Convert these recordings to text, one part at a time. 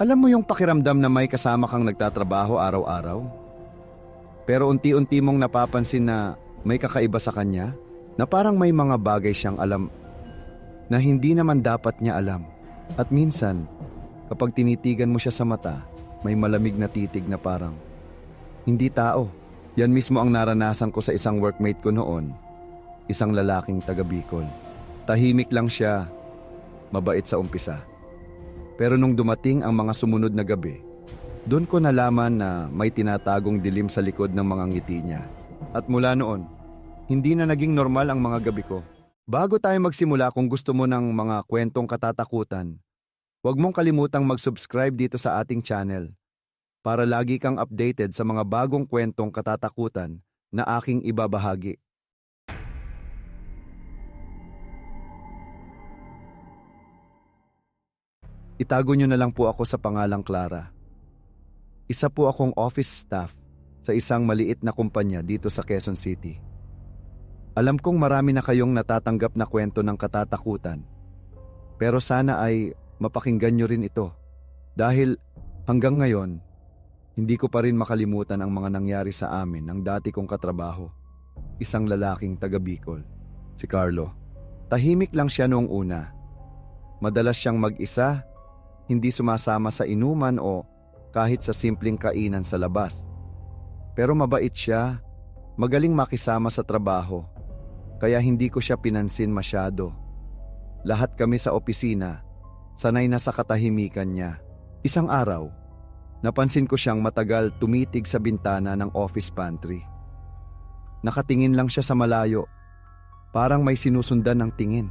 Alam mo yung pakiramdam na may kasama kang nagtatrabaho araw-araw? Pero unti-unti mong napapansin na may kakaiba sa kanya? Na parang may mga bagay siyang alam na hindi naman dapat niya alam. At minsan, kapag tinitigan mo siya sa mata, may malamig na titig na parang, hindi tao. Yan mismo ang naranasan ko sa isang workmate ko noon, isang lalaking taga Bicol. Tahimik lang siya, mabait sa umpisa. Pero nung dumating ang mga sumunod na gabi, doon ko nalaman na may tinatagong dilim sa likod ng mga ngiti niya. At mula noon, hindi na naging normal ang mga gabi ko. Bago tayo magsimula kung gusto mo ng mga kwentong katatakutan, huwag mong kalimutang mag-subscribe dito sa ating channel para lagi kang updated sa mga bagong kwentong katatakutan na aking ibabahagi. Itago niyo na lang po ako sa pangalang Clara. Isa po akong office staff sa isang maliit na kumpanya dito sa Quezon City. Alam kong marami na kayong natatanggap na kwento ng katatakutan. Pero sana ay mapakinggan nyo rin ito. Dahil hanggang ngayon, hindi ko pa rin makalimutan ang mga nangyari sa amin ng dati kong katrabaho. Isang lalaking taga Bicol, si Carlo. Tahimik lang siya noong una. Madalas siyang mag-isa, hindi sumasama sa inuman o kahit sa simpleng kainan sa labas. Pero mabait siya, magaling makisama sa trabaho, kaya hindi ko siya pinansin masyado. Lahat kami sa opisina, sanay na sa katahimikan niya. Isang araw, napansin ko siyang matagal tumitig sa bintana ng office pantry. Nakatingin lang siya sa malayo, parang may sinusundan ng tingin.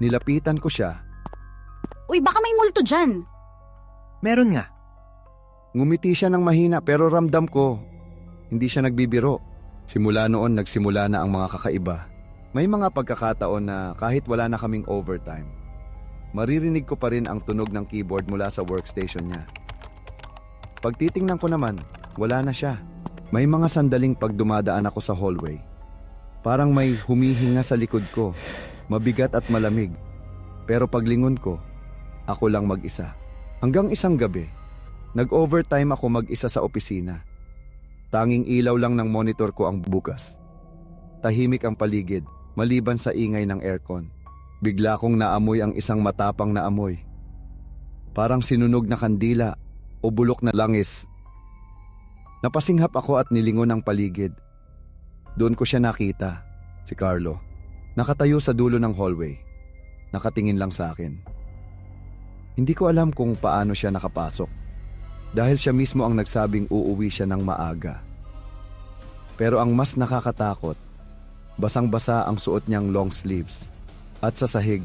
Nilapitan ko siya, Uy, baka may multo dyan. Meron nga. ngumiti siya ng mahina pero ramdam ko, hindi siya nagbibiro. Simula noon nagsimula na ang mga kakaiba. May mga pagkakataon na kahit wala na kaming overtime, maririnig ko pa rin ang tunog ng keyboard mula sa workstation niya. Pag titingnan ko naman, wala na siya. May mga sandaling pag dumadaan ako sa hallway. Parang may humihinga sa likod ko, mabigat at malamig. Pero paglingon ko, ako lang mag-isa. Hanggang isang gabi, nag-overtime ako mag-isa sa opisina. Tanging ilaw lang ng monitor ko ang bukas. Tahimik ang paligid, maliban sa ingay ng aircon. Bigla kong naamoy ang isang matapang na amoy. Parang sinunog na kandila o bulok na langis. Napasinghap ako at nilingon ang paligid. Doon ko siya nakita, si Carlo. Nakatayo sa dulo ng hallway. Nakatingin lang sa akin. Hindi ko alam kung paano siya nakapasok. Dahil siya mismo ang nagsabing uuwi siya ng maaga. Pero ang mas nakakatakot, basang-basa ang suot niyang long sleeves. At sa sahig,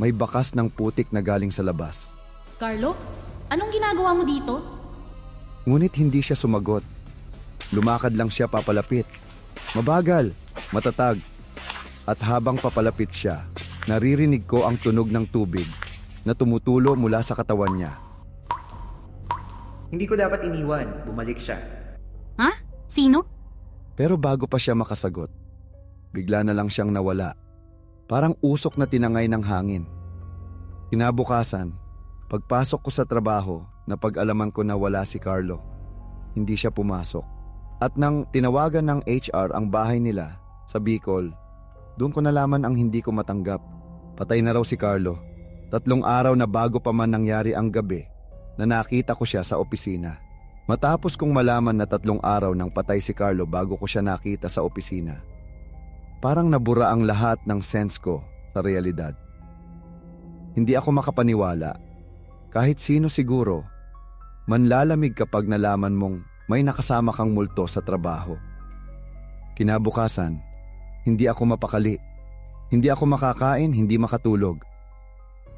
may bakas ng putik na galing sa labas. Carlo, anong ginagawa mo dito? Ngunit hindi siya sumagot. Lumakad lang siya papalapit. Mabagal, matatag. At habang papalapit siya, naririnig ko ang tunog ng tubig na tumutulo mula sa katawan niya. Hindi ko dapat iniwan. Bumalik siya. Ha? Sino? Pero bago pa siya makasagot, bigla na lang siyang nawala. Parang usok na tinangay ng hangin. Kinabukasan, pagpasok ko sa trabaho, napag-alaman ko na wala si Carlo. Hindi siya pumasok. At nang tinawagan ng HR ang bahay nila sa Bicol, doon ko nalaman ang hindi ko matanggap. Patay na raw si Carlo. Tatlong araw na bago pa man nangyari ang gabi na nakita ko siya sa opisina. Matapos kong malaman na tatlong araw nang patay si Carlo bago ko siya nakita sa opisina, parang nabura ang lahat ng sense ko sa realidad. Hindi ako makapaniwala. Kahit sino siguro, manlalamig kapag nalaman mong may nakasama kang multo sa trabaho. Kinabukasan, hindi ako mapakali. Hindi ako makakain, hindi makatulog.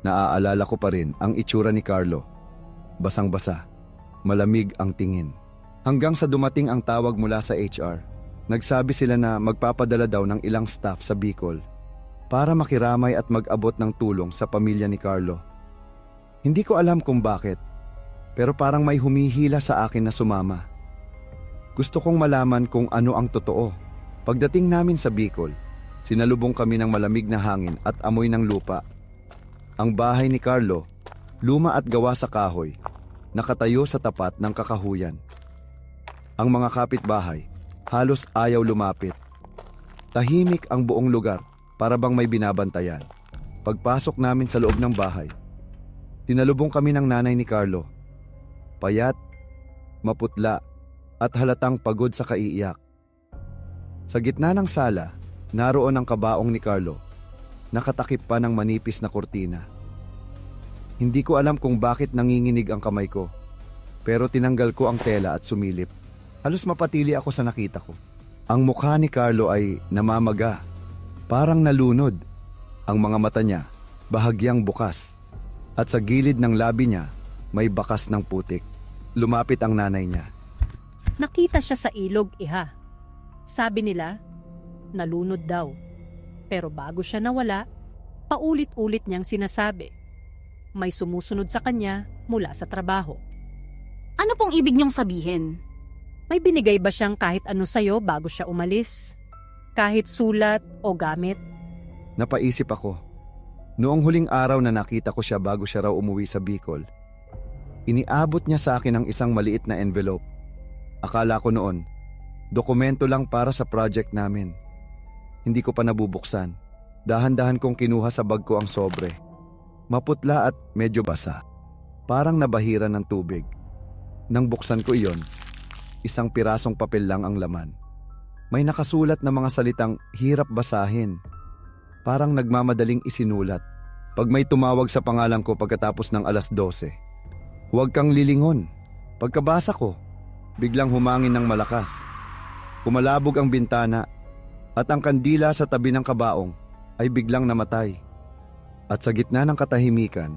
Naaalala ko pa rin ang itsura ni Carlo. Basang-basa, malamig ang tingin. Hanggang sa dumating ang tawag mula sa HR, nagsabi sila na magpapadala daw ng ilang staff sa Bicol para makiramay at mag-abot ng tulong sa pamilya ni Carlo. Hindi ko alam kung bakit, pero parang may humihila sa akin na sumama. Gusto kong malaman kung ano ang totoo. Pagdating namin sa Bicol, sinalubong kami ng malamig na hangin at amoy ng lupa. Ang bahay ni Carlo, luma at gawa sa kahoy, nakatayo sa tapat ng kakahuyan. Ang mga kapitbahay halos ayaw lumapit. Tahimik ang buong lugar para bang may binabantayan. Pagpasok namin sa loob ng bahay, tinalubong kami ng nanay ni Carlo. Payat, maputla, at halatang pagod sa kaiiyak. Sa gitna ng sala, naroon ang kabaong ni Carlo. Nakatakip pa ng manipis na kurtina. Hindi ko alam kung bakit nanginginig ang kamay ko, pero tinanggal ko ang tela at sumilip. Halos mapatili ako sa nakita ko. Ang mukha ni Carlo ay namamaga, parang nalunod. Ang mga mata niya, bahagyang bukas. At sa gilid ng labi niya, may bakas ng putik. Lumapit ang nanay niya. Nakita siya sa ilog, iha. Sabi nila, nalunod daw. Pero bago siya nawala, paulit-ulit niyang sinasabi. May sumusunod sa kanya mula sa trabaho. Ano pong ibig niyong sabihin? May binigay ba siyang kahit ano sa'yo bago siya umalis? Kahit sulat o gamit? Napaisip ako. Noong huling araw na nakita ko siya bago siya raw umuwi sa Bicol, iniabot niya sa akin ang isang maliit na envelope. Akala ko noon, dokumento lang para sa project namin. Hindi ko pa nabubuksan. Dahan-dahan kong kinuha sa bag ko ang sobre. Maputla at medyo basa. Parang nabahiran ng tubig. Nang buksan ko iyon, isang pirasong papel lang ang laman. May nakasulat na mga salitang hirap basahin. Parang nagmamadaling isinulat. Pag may tumawag sa pangalan ko pagkatapos ng alas 12, huwag kang lilingon. Pagkabasa ko, biglang humangin ng malakas. Pumalabog ang bintana at ang kandila sa tabi ng kabaong ay biglang namatay. At sa gitna ng katahimikan,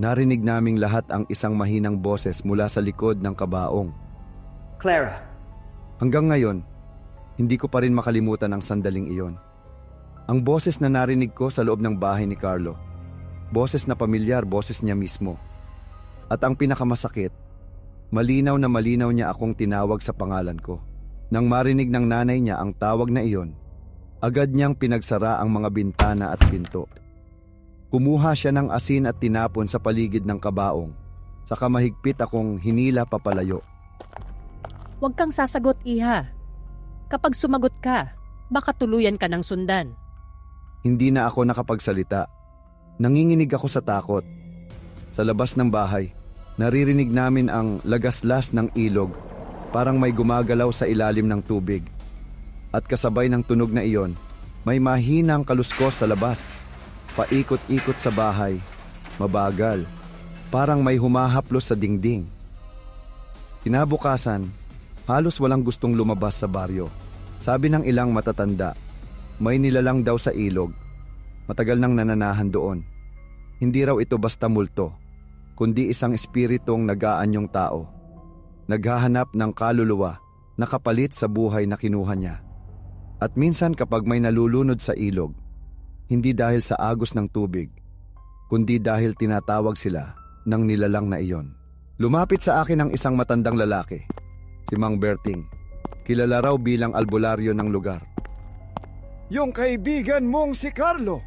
narinig naming lahat ang isang mahinang boses mula sa likod ng kabaong. Clara, Hanggang ngayon, hindi ko pa rin makalimutan ang sandaling iyon. Ang boses na narinig ko sa loob ng bahay ni Carlo. Boses na pamilyar, boses niya mismo. At ang pinakamasakit, malinaw na malinaw niya akong tinawag sa pangalan ko. Nang marinig ng nanay niya ang tawag na iyon, agad niyang pinagsara ang mga bintana at pinto. Kumuha siya ng asin at tinapon sa paligid ng kabaong. Saka mahigpit akong hinila papalayo. Huwag kang sasagot, iha. Kapag sumagot ka, baka tuluyan ka ng sundan. Hindi na ako nakapagsalita. Nanginginig ako sa takot. Sa labas ng bahay, naririnig namin ang lagaslas ng ilog, parang may gumagalaw sa ilalim ng tubig. At kasabay ng tunog na iyon, may mahinang kaluskos sa labas. Paikot-ikot sa bahay, mabagal, parang may humahaplos sa dingding. Kinabukasan, halos walang gustong lumabas sa baryo. Sabi ng ilang matatanda, may nilalang daw sa ilog. Matagal nang nananahan doon. Hindi raw ito basta multo, kundi isang espiritong nagaanyong tao. Naghahanap ng kaluluwa na kapalit sa buhay na kinuha niya. At minsan kapag may nalulunod sa ilog, hindi dahil sa agos ng tubig, kundi dahil tinatawag sila ng nilalang na iyon. Lumapit sa akin ang isang matandang lalaki, si Mang Berting. Kilala raw bilang albularyo ng lugar. Yung kaibigan mong si Carlo.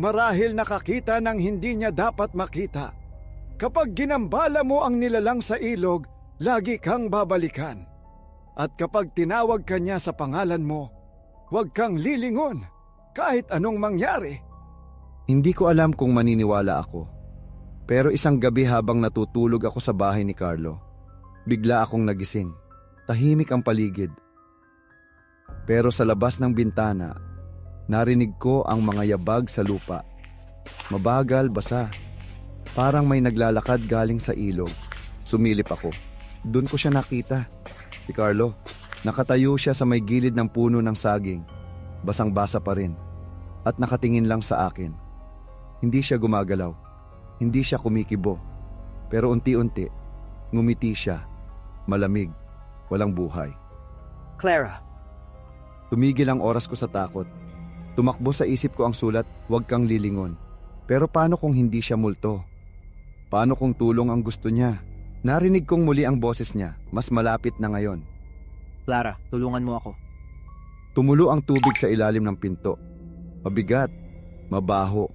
Marahil nakakita ng hindi niya dapat makita. Kapag ginambala mo ang nilalang sa ilog, lagi kang babalikan. At kapag tinawag ka niya sa pangalan mo, huwag kang lilingon kahit anong mangyari. Hindi ko alam kung maniniwala ako. Pero isang gabi habang natutulog ako sa bahay ni Carlo, bigla akong nagising. Tahimik ang paligid. Pero sa labas ng bintana, narinig ko ang mga yabag sa lupa. Mabagal, basa. Parang may naglalakad galing sa ilog. Sumilip ako. Doon ko siya nakita. Si Carlo. Nakatayo siya sa may gilid ng puno ng saging. Basang-basa pa rin. At nakatingin lang sa akin. Hindi siya gumagalaw. Hindi siya kumikibo. Pero unti-unti, ngumiti siya. Malamig. Walang buhay. Clara, Tumigil ang oras ko sa takot. Tumakbo sa isip ko ang sulat, huwag kang lilingon. Pero paano kung hindi siya multo? Paano kung tulong ang gusto niya? Narinig kong muli ang boses niya, mas malapit na ngayon. Clara, tulungan mo ako. Tumulo ang tubig sa ilalim ng pinto. Mabigat, mabaho.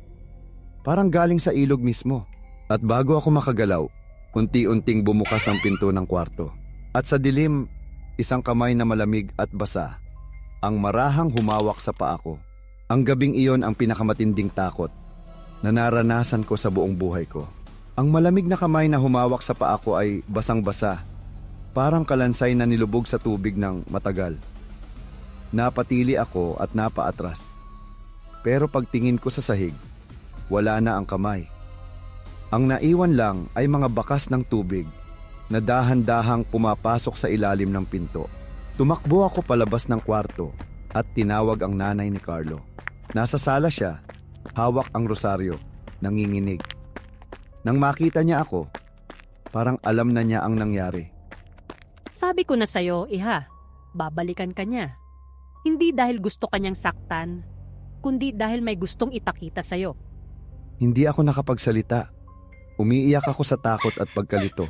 Parang galing sa ilog mismo. At bago ako makagalaw, unti-unting bumukas ang pinto ng kwarto. At sa dilim, isang kamay na malamig at basa, ang marahang humawak sa paa ko. Ang gabing iyon ang pinakamatinding takot na naranasan ko sa buong buhay ko. Ang malamig na kamay na humawak sa paa ko ay basang-basa, parang kalansay na nilubog sa tubig ng matagal. Napatili ako at napaatras. Pero pagtingin ko sa sahig, wala na ang kamay. Ang naiwan lang ay mga bakas ng tubig na dahan-dahang pumapasok sa ilalim ng pinto. Tumakbo ako palabas ng kwarto at tinawag ang nanay ni Carlo. Nasa sala siya, hawak ang rosaryo, nanginginig. Nang makita niya ako, parang alam na niya ang nangyari. Sabi ko na sa'yo, iha, babalikan ka niya. Hindi dahil gusto kanyang saktan, kundi dahil may gustong ipakita sa'yo. Hindi ako nakapagsalita. Umiiyak ako sa takot at pagkalito.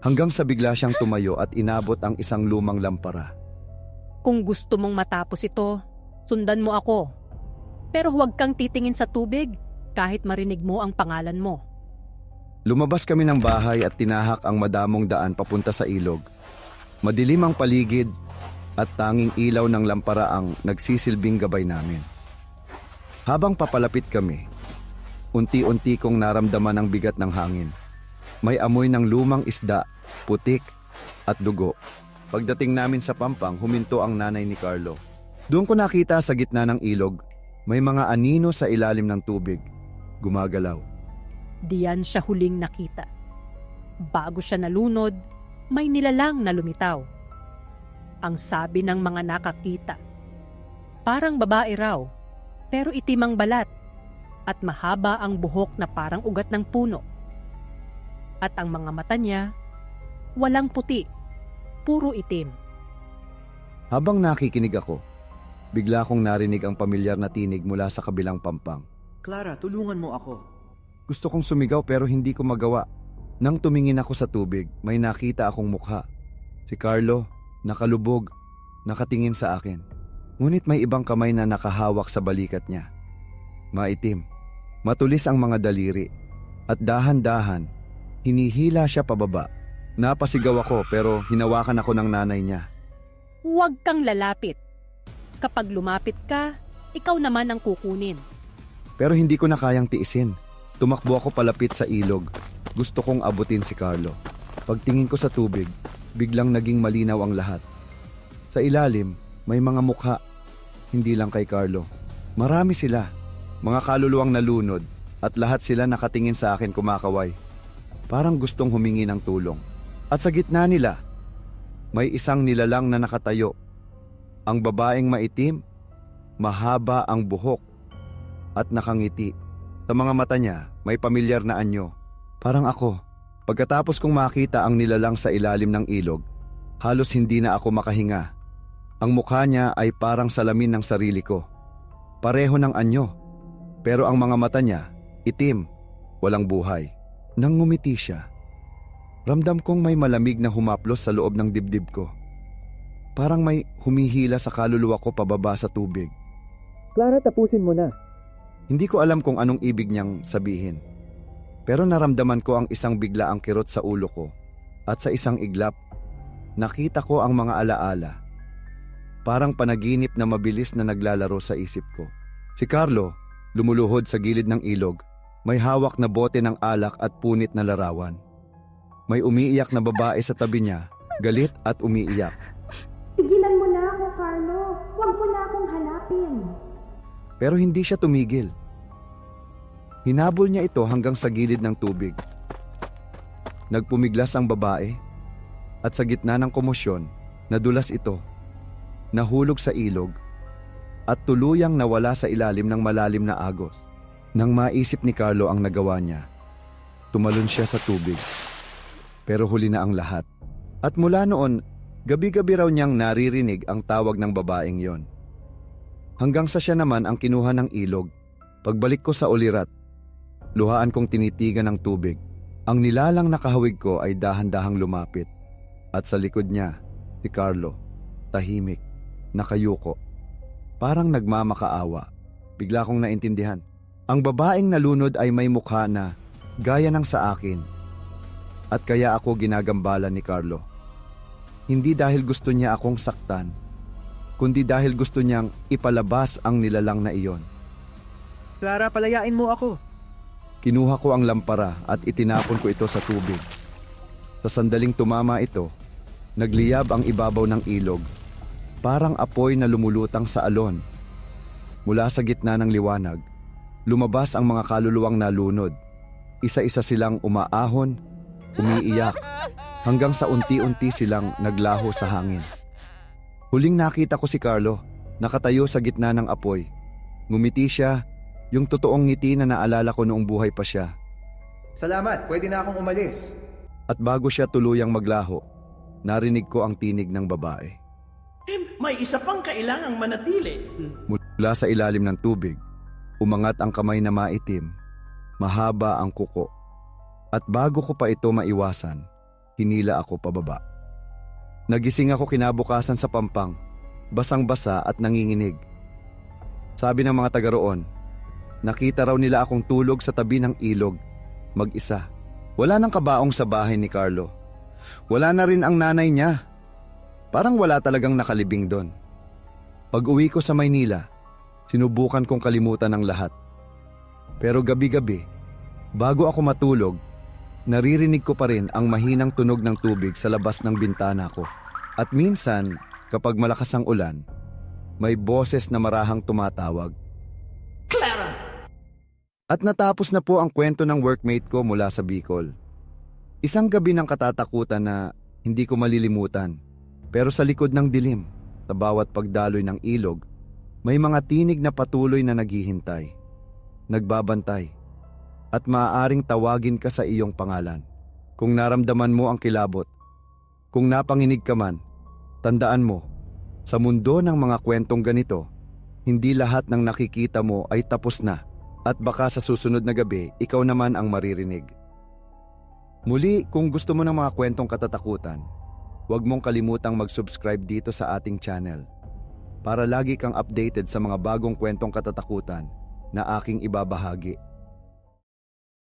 Hanggang sa bigla siyang tumayo at inabot ang isang lumang lampara. Kung gusto mong matapos ito, sundan mo ako. Pero huwag kang titingin sa tubig kahit marinig mo ang pangalan mo. Lumabas kami ng bahay at tinahak ang madamong daan papunta sa ilog. Madilim ang paligid at tanging ilaw ng lampara ang nagsisilbing gabay namin. Habang papalapit kami, unti-unti kong naramdaman ang bigat ng hangin. May amoy ng lumang isda, putik at dugo. Pagdating namin sa pampang, huminto ang nanay ni Carlo. Doon ko nakita sa gitna ng ilog, may mga anino sa ilalim ng tubig. Gumagalaw. Diyan siya huling nakita. Bago siya nalunod, may nilalang na lumitaw. Ang sabi ng mga nakakita. Parang babae raw, pero itim ang balat at mahaba ang buhok na parang ugat ng puno. At ang mga mata niya, walang puti, puro itim. Habang nakikinig ako, bigla kong narinig ang pamilyar na tinig mula sa kabilang pampang. Clara, tulungan mo ako. Gusto kong sumigaw pero hindi ko magawa. Nang tumingin ako sa tubig, may nakita akong mukha. Si Carlo, nakalubog, nakatingin sa akin. Ngunit may ibang kamay na nakahawak sa balikat niya. Maitim, matulis ang mga daliri, at dahan-dahan, hinihila siya pababa. Napasigaw ako pero hinawakan ako ng nanay niya. Huwag kang lalapit. Kapag lumapit ka, ikaw naman ang kukunin. Pero hindi ko na kayang tiisin. Tumakbo ako palapit sa ilog. Gusto kong abutin si Carlo. Pagtingin ko sa tubig, biglang naging malinaw ang lahat. Sa ilalim, may mga mukha. Hindi lang kay Carlo. Marami sila. Mga kaluluwang nalunod at lahat sila nakatingin sa akin kumakaway. Parang gustong humingi ng tulong. At sa gitna nila, may isang nilalang na nakatayo. Ang babaeng maitim, mahaba ang buhok at nakangiti. Sa mga mata niya, may pamilyar na anyo. Parang ako. Pagkatapos kong makita ang nilalang sa ilalim ng ilog, halos hindi na ako makahinga. Ang mukha niya ay parang salamin ng sarili ko. Pareho ng anyo. Pero ang mga mata niya, itim, walang buhay. Nang ngumiti siya, ramdam kong may malamig na humaplos sa loob ng dibdib ko. Parang may humihila sa kaluluwa ko pababa sa tubig. Clara, tapusin mo na. Hindi ko alam kung anong ibig niyang sabihin. Pero naramdaman ko ang isang bigla ang kirot sa ulo ko at sa isang iglap, nakita ko ang mga alaala. Parang panaginip na mabilis na naglalaro sa isip ko. Si Carlo, lumuluhod sa gilid ng ilog, may hawak na bote ng alak at punit na larawan. May umiiyak na babae sa tabi niya, galit at umiiyak. Tigilan mo na ako, Carlo. Huwag mo na akong hanapin. Pero hindi siya tumigil. Hinabol niya ito hanggang sa gilid ng tubig. Nagpumiglas ang babae at sa gitna ng komosyon, nadulas ito. Nahulog sa ilog at tuluyang nawala sa ilalim ng malalim na agos. Nang maisip ni Carlo ang nagawa niya, tumalon siya sa tubig. Pero huli na ang lahat. At mula noon, gabi-gabi raw niyang naririnig ang tawag ng babaeng yon. Hanggang sa siya naman ang kinuha ng ilog. Pagbalik ko sa ulirat, luhaan kong tinitigan ng tubig. Ang nilalang nakahawig ko ay dahan-dahang lumapit. At sa likod niya, si Carlo, tahimik, nakayuko. Parang nagmamakaawa. Bigla kong naintindihan. Ang babaeng nalunod ay may mukha na gaya ng sa akin. At kaya ako ginagambala ni Carlo. Hindi dahil gusto niya akong saktan, kundi dahil gusto niyang ipalabas ang nilalang na iyon. Clara, palayain mo ako. Kinuha ko ang lampara at itinapon ko ito sa tubig. Sa sandaling tumama ito, nagliyab ang ibabaw ng ilog, parang apoy na lumulutang sa alon. Mula sa gitna ng liwanag, lumabas ang mga kaluluwang nalunod. Isa-isa silang umaahon, umiiyak, hanggang sa unti-unti silang naglaho sa hangin. Huling nakita ko si Carlo, nakatayo sa gitna ng apoy. Ngumiti siya yung totoong ngiti na naalala ko noong buhay pa siya. Salamat, pwede na akong umalis. At bago siya tuluyang maglaho, narinig ko ang tinig ng babae. May isa pang kailangang manatili. Mula sa ilalim ng tubig, umangat ang kamay na maitim, mahaba ang kuko. At bago ko pa ito maiwasan, hinila ako pababa. Nagising ako kinabukasan sa pampang, basang-basa at nanginginig. Sabi ng mga taga roon, nakita raw nila akong tulog sa tabi ng ilog, mag-isa. Wala nang kabaong sa bahay ni Carlo. Wala na rin ang nanay niya. Parang wala talagang nakalibing doon. Pag uwi ko sa Maynila, sinubukan kong kalimutan ang lahat. Pero gabi-gabi, bago ako matulog, naririnig ko pa rin ang mahinang tunog ng tubig sa labas ng bintana ko. At minsan, kapag malakas ang ulan, may boses na marahang tumatawag. Clara! At natapos na po ang kwento ng workmate ko mula sa Bicol. Isang gabi ng katatakutan na hindi ko malilimutan. Pero sa likod ng dilim, sa bawat pagdaloy ng ilog, may mga tinig na patuloy na naghihintay, nagbabantay, at maaaring tawagin ka sa iyong pangalan. Kung naramdaman mo ang kilabot, kung napanginig ka man, tandaan mo, sa mundo ng mga kwentong ganito, hindi lahat ng nakikita mo ay tapos na at baka sa susunod na gabi, ikaw naman ang maririnig. Muli, kung gusto mo ng mga kwentong katatakutan, huwag mong kalimutang mag-subscribe dito sa ating channel para lagi kang updated sa mga bagong kwentong katatakutan na aking ibabahagi.